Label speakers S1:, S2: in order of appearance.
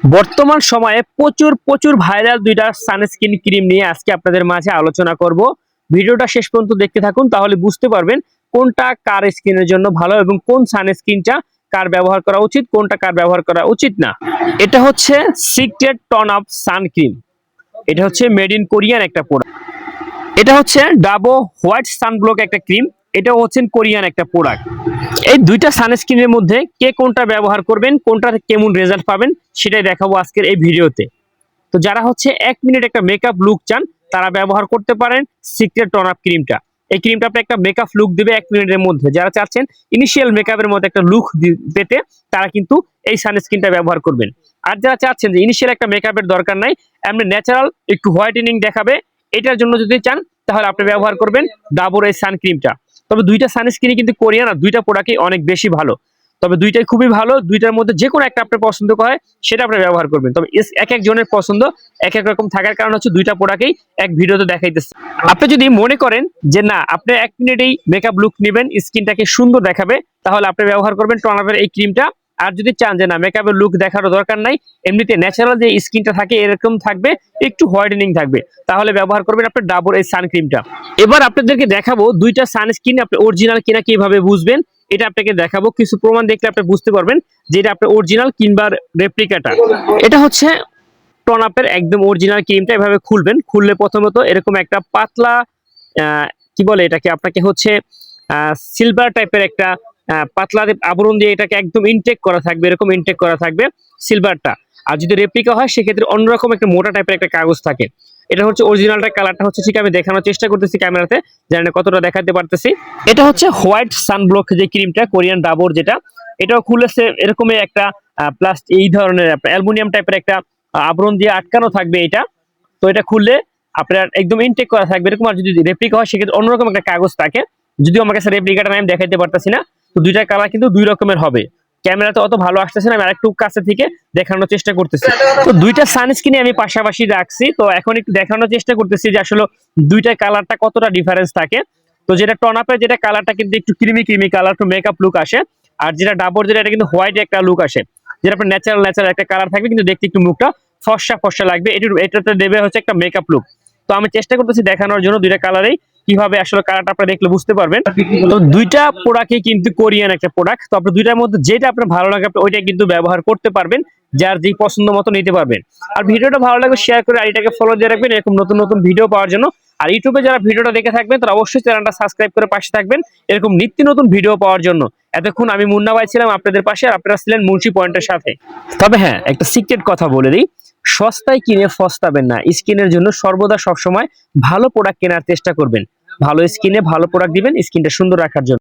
S1: বর্তমান সময়ে প্রচুর প্রচুর ভাইরাল দুইটা সানস্ক্রিন ক্রিম নিয়ে আজকে আপনাদের মাঝে আলোচনা করব। ভিডিওটা শেষ পর্যন্ত দেখতে থাকুন, তাহলে বুঝতে পারবেন কোনটা কার স্কিনের জন্য ভালো এবং কোন সানস্ক্রিনটা কার ব্যবহার করা উচিত, কোনটা কার ব্যবহার করা উচিত না। এটা হচ্ছে secret tone up sun cream এটা হচ্ছে মেড ইন কোরিয়ান একটা প্রোডাক্ট এটা হচ্ছে ডাবো হোয়াইট সানব্লক একটা ক্রিম এটাও হচ্ছে কোরিয়ান একটা প্রোডাক্ট এই দুইটা সানস্ক্রিনের মধ্যে কে কোনটা ব্যবহার করবেন, কোনটার কেমন রেজাল্ট পাবেন, সেটাই দেখাবো আজকের এই ভিডিওতে। তো যারা হচ্ছে এক মিনিট একটা মেকআপ লুক চান, তারা ব্যবহার করতে পারেন সিক্রেট টন আপ ক্রিমটা এই ক্রিমটা আপনি একটা মেকআপ লুক দিবে এক মিনিটের মধ্যে। যারা চাচ্ছেন ইনিশিয়াল মেকআপের মধ্যে একটা লুক পেতে, তারা কিন্তু এই সানস্ক্রিনটা ব্যবহার করবেন। আর যারা চাচ্ছেন যে ইনিশিয়াল একটা মেকআপের দরকার নাই, এমনি ন্যাচারাল একটু হোয়াইটেনিং দেখাবে, এটার জন্য যদি চান, তাহলে আপনি ব্যবহার করবেন ডাবর এই সানক্রিমটা তবে দুইটা সানস্ক্রিনই কিন্তু কোরিয়ান আর দুইটা প্রোডাক্টই অনেক বেশি ভালো। তবে দুইটাই খুবই ভালো, দুইটার মধ্যে যে কোনো একটা আপনার পছন্দ হয়, সেটা আপনি ব্যবহার করবেন। তবে এক এক জনের পছন্দ, এক এক রকম থাকার কারণ হচ্ছে দুইটা প্রোডাক্টই এক ভিডিওতে দেখাইতেছে। আপনি যদি মনে করেন যে না, আপনি এক মিনিটেই মেকআপ লুক নেবেন স্কিনটাকে সুন্দর দেখাবে, তাহলে আপনি ব্যবহার করবেন টনাপের এই ক্রিমটা আর যদি চান যে না মেকআপের লুক দেখারও দরকার নাই, এমনিতে ন্যাচারাল যে স্কিনটা থাকে, এরকম থাকবে, একটু হোয়াইটেনিং থাকবে। তাহলে ব্যবহার করবেন আপনার ডাবর এই সানক্রিমটা এবার আপনাদেরকে দেখাবো দুইটা সানস্ক্রিন আপনি অরিজিনাল কিনা কীভাবে বুঝবেন, এটা আপনাকে দেখাবো। কিছু প্রমাণ দেখলে আপনি বুঝতে পারবেন যে এটা আপনার অরিজিনাল কিংবা রেপ্লিকাটা এটা হচ্ছে টনাপের একদম অরিজিনাল ক্রিমটা এভাবে খুলবেন। খুললে প্রথমত এরকম একটা পাতলা কি বলে এটাকে? আপনাকে হচ্ছে সিলভার টাইপের একটা পাতলা আবরণ দিয়ে এটাকে একদম ইনটেক করা থাকবে, এরকম ইনটেক করা থাকবে সিলভারটা আর যদি রেপ্লিকা হয়, সেক্ষেত্রে অন্যরকম একটা মোটা টাইপের একটা কাগজ থাকে। এটা হচ্ছে অরিজিনালটা কালারটা হচ্ছে, ঠিক আমি দেখানোর চেষ্টা করতেছি ক্যামেরাতে জানি কতটা দেখাতে পারতেছি। এটা হচ্ছে হোয়াইট সানব্লক যে ক্রিমটা কোরিয়ান ডাবর যেটা, এটাও খুলেছে এরকমই একটা প্লাস এই ধরনের অ্যালুমিনিয়াম টাইপের একটা আবরণ দিয়ে আটকানো থাকবে এটা। তো এটা খুললে আপনার একদম ইনটেক করা থাকবে, এরকম আর যদি রেপ্লিকা হয়, সেক্ষেত্রে অন্যরকম একটা কাগজ থাকে। যদিও আমার কাছে রেপ্লিকাটা আমি দেখাইতে পারতেছি না তো দুইটা কালার কিন্তু দুই রকমের হবে। ক্যামেরাতে অত ভালো আসতেছে না, আমি আরেকটু কাছে থেকে দেখানোর চেষ্টা করতেছি। তো দুইটা সানস্ক্রিনে আমি পাশাপাশি রাখছি, তো এখন একটু দেখানোর চেষ্টা করতেছি যে আসলে দুইটা কালারটা কতটা ডিফারেন্স থাকে। তো যেটা টনাপের যেটা কালারটা কিন্তু একটু ক্রিমি ক্রিমি কালার একটু মেকআপ লুক আসে, আর যেটা ডাবর যেটা, এটা কিন্তু হোয়াইট একটা লুক আসে। যেটা আপনার ন্যাচারাল ন্যাচারাল একটা কালার থাকবে, কিন্তু দেখতে একটু মুখটা ফর্সা ফর্সা লাগবে, এটার এটাতে দেবে হচ্ছে একটা মেকআপ লুক তো আমি চেষ্টা করতেছি দেখানোর জন্য দুইটা কালারেই কীভাবে আসলে কালারটা আপনারা দেখলে বুঝতে পারবেন। তো দুইটা প্রোডাক্টই কিন্তু কোরিয়ান একটা প্রোডাক্ট তো আপনি দুইটার মধ্যে যেটা আপনার ভালো লাগে, আপনি ওইটা কিন্তু ব্যবহার করতে পারবেন, যার যেই পছন্দ মতো নিতে পারবেন। আর ভিডিওটা ভালো লাগবে শেয়ার করে আর এটাকে ফলো দিয়ে রাখবেন, এরকম নতুন নতুন ভিডিও পাওয়ার জন্য। আর ইউটিউবে যারা ভিডিওটা দেখে থাকবেন, তারা অবশ্যই চ্যানেলটা সাবস্ক্রাইব করে পাশে থাকবেন, এরকম নিত্য নতুন ভিডিও পাওয়ার জন্য। এতক্ষণ আমি মুন্না ভাই ছিলাম আপনাদের পাশে, আর আপনারা ছিলেন মুন্সি পয়েন্টের সাথে। তবে হ্যাঁ একটা সিক্রেট কথা বলে দিই, সস্তায় কিনে ফস্তাবেন না। স্কিনের জন্য সর্বদা সবসময় ভালো প্রোডাক্ট কেনার চেষ্টা করবেন। ভালো স্কিনে ভালো প্রোডাক্ট দিবেন স্কিনটা সুন্দর রাখার জন্য।